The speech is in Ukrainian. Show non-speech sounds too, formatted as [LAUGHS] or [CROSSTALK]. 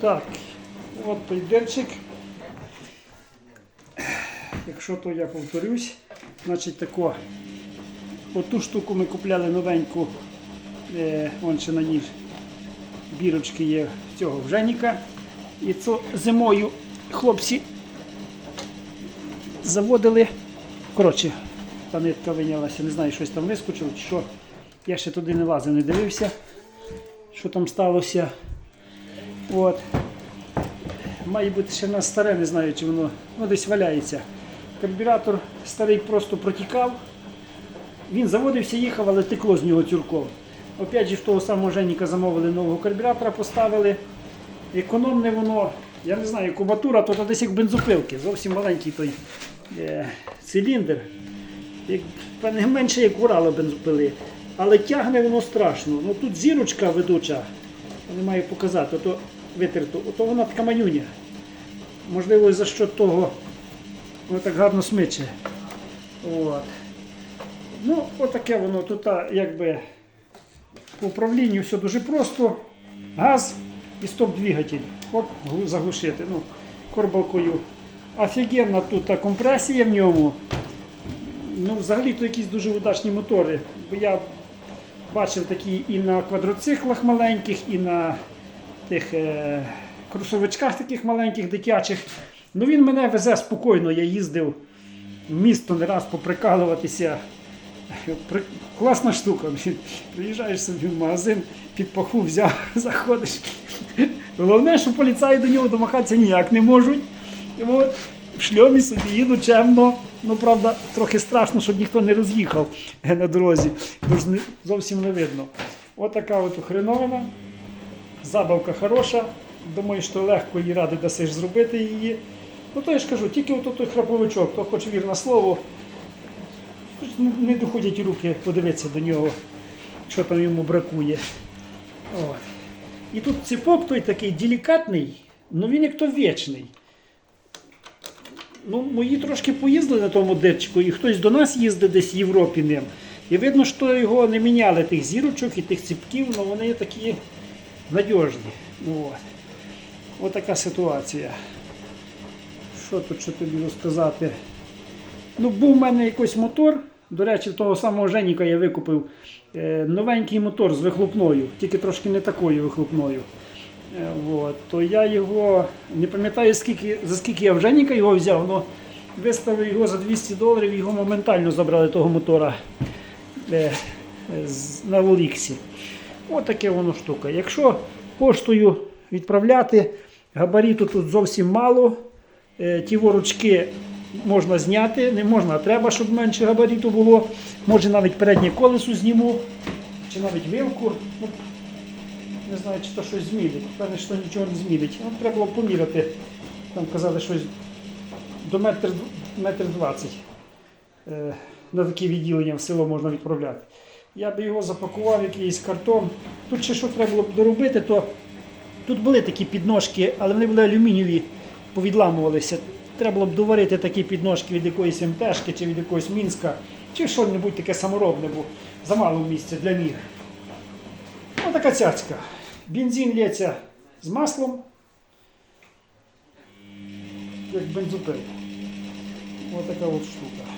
Так, от той. Якщо то я повторюсь, значить тако. Оту штуку ми купляли новеньку, е, он ще на ній бірочки є цього Вженіка. І це зимою хлопці заводили. Коротше, та нитка винялася, не знаю, щось там вискочило чи що. Я ще туди не лазив, не дивився, що там сталося. От. Має бути ще на старе, не знаю, чи воно ну, десь валяється. Карбюратор старий просто протікав. Він заводився, їхав, але текло з нього цюрком. Опять же, в того самого Женіка замовили нового карбюратора, поставили. Економне воно, я не знаю, кубатура, то десь як бензопилки, зовсім маленький той е, циліндр. Як, певне, менше як урала бензопили. Але тягне воно страшно. Ну тут зірочка ведуча, не маю показати, то витерто, то вона така манюня. Можливо, за що того воно так гарно смиче. От. Ну, отаке воно тут якби по управлінню все дуже просто. Газ і стоп-двигатель. Оп, глу- заглушити. Ну, корбалкою. Офігенна тут компресія в ньому. Ну, взагалі то якісь дуже удачні мотори. Бо я бачив такі і на квадроциклах маленьких, і на тих е, кросовичках таких маленьких дитячих. Ну він мене везе спокійно, я їздив в місто не раз поприкалуватися. При- Класна штука. Приїжджаєш собі в магазин, під паху взяв, [LAUGHS] заходиш. Головне, що поліцаї до нього домахатися ніяк не можуть. І в шльомі собі їду чемно. Ну, правда, трохи страшно, щоб ніхто не роз'їхав на дорозі, бо зовсім не видно. От така от хреновина. Забавка хороша. Думаю, що легко її ради дасиш зробити її. Ну то я ж кажу, тільки от той храповичок, хто хоче вірне слово, не доходять руки подивитися до нього, що там йому бракує. От. І тут ціпок той такий делікатний, ну він як то вічний. Ну, мої трошки поїздили на тому дирчику, і хтось до нас їздив десь в Європі ним. І видно, що його не міняли тих зірочок і тих ціпків, але вони такі надіжні. От. Ось така ситуація. Що тут що тобі розказати? Ну, був в мене якийсь мотор. До речі, того самого Женіка я викупив е, новенький мотор з вихлопною, тільки трошки не такою вихлопною. Е, от. То я його не пам'ятаю, скільки, за скільки я в Женіка його взяв, але виставив його за 200 доларів, його моментально забрали того мотора е, на Оліксі. Ось таке воно штука. Якщо поштою відправляти, габариту тут зовсім мало. Е, Ті воручки можна зняти, не можна, а треба, щоб менше габариту було. Може навіть переднє колесо зніму, чи навіть вилку. Ну, не знаю, чи то щось змінить. Певне, що нічого не змінить. Ну, треба було поміряти. Там казали щось до метр, метр двадцять. Е, на такі відділення в село можна відправляти. Я би його запакував якийсь картон. Тут ще що треба було б доробити, то тут були такі підножки, але вони були алюмінієві, повідламувалися. Треба було б доварити такі підножки від якоїсь МТшки чи від якогось Мінська, чи що-небудь таке саморобне, бо замало місця для. Ось така цяцька. Бензин лється з маслом, як бензопил. Ось така от штука.